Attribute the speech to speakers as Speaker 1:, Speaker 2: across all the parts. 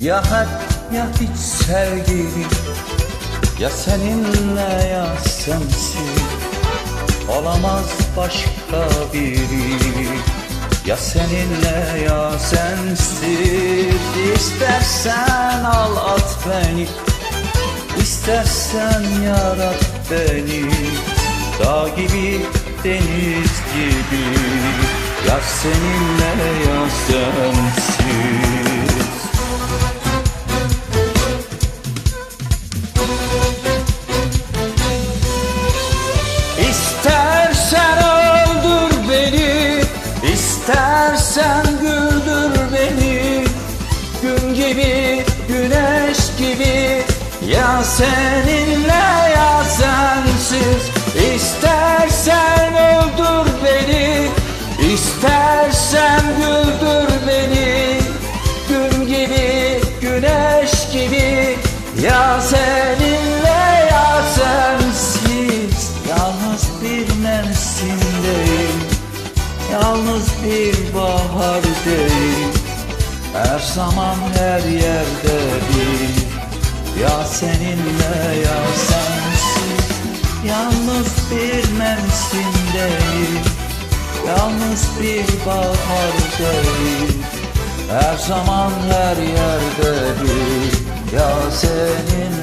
Speaker 1: Ya hep ya hiç sevgili Ya seninle ya sensiz Olamaz başka biri. Ya seninle ya sensiz İstersen al at beni İstersen yarat beni. Dağ gibi deniz gibi Ya seninle ya sensiz gibi güneş gibi. Ya seninle ya sensiz. İstersen öldür beni İstersen güldür beni. Gün gibi güneş gibi. Ya seninle ya sensiz. Yalnız bir mevsimdeyim. Yalnız bir bahar zaman her yerde bir. Ya seninle ya sensiz Yalnız bir mevsimdeyim Yalnız bir bahar değil. Her zaman her yerde bir. Ya seninle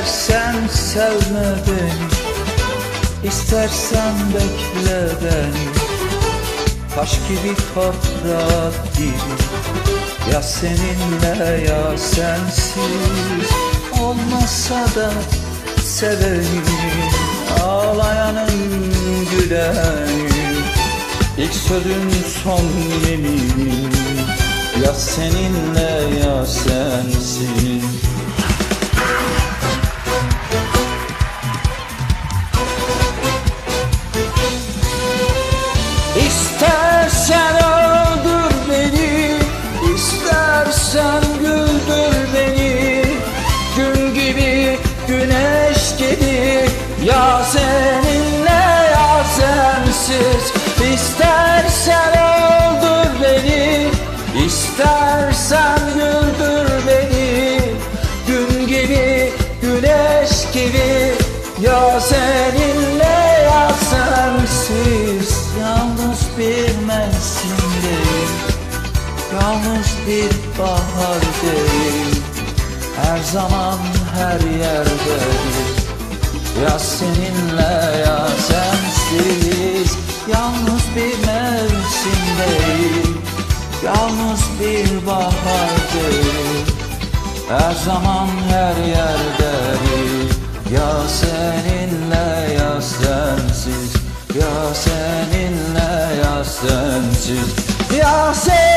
Speaker 1: İstersen sevme beni İstersen bekle beni. Taş gibi toprak gibi Ya seninle ya sensiz. Olmasa da sevenim Ağlayanın gülenim İlk sözün son yeminim Ya seninle ya sensiz mevsimdeyim Yalnız bir bahar değil Her zaman her yerde Ya seninle ya sensiz. Yalnız bir mevsimdeyim Yalnız bir bahar değil Her zaman her yerde sensiz Ya sen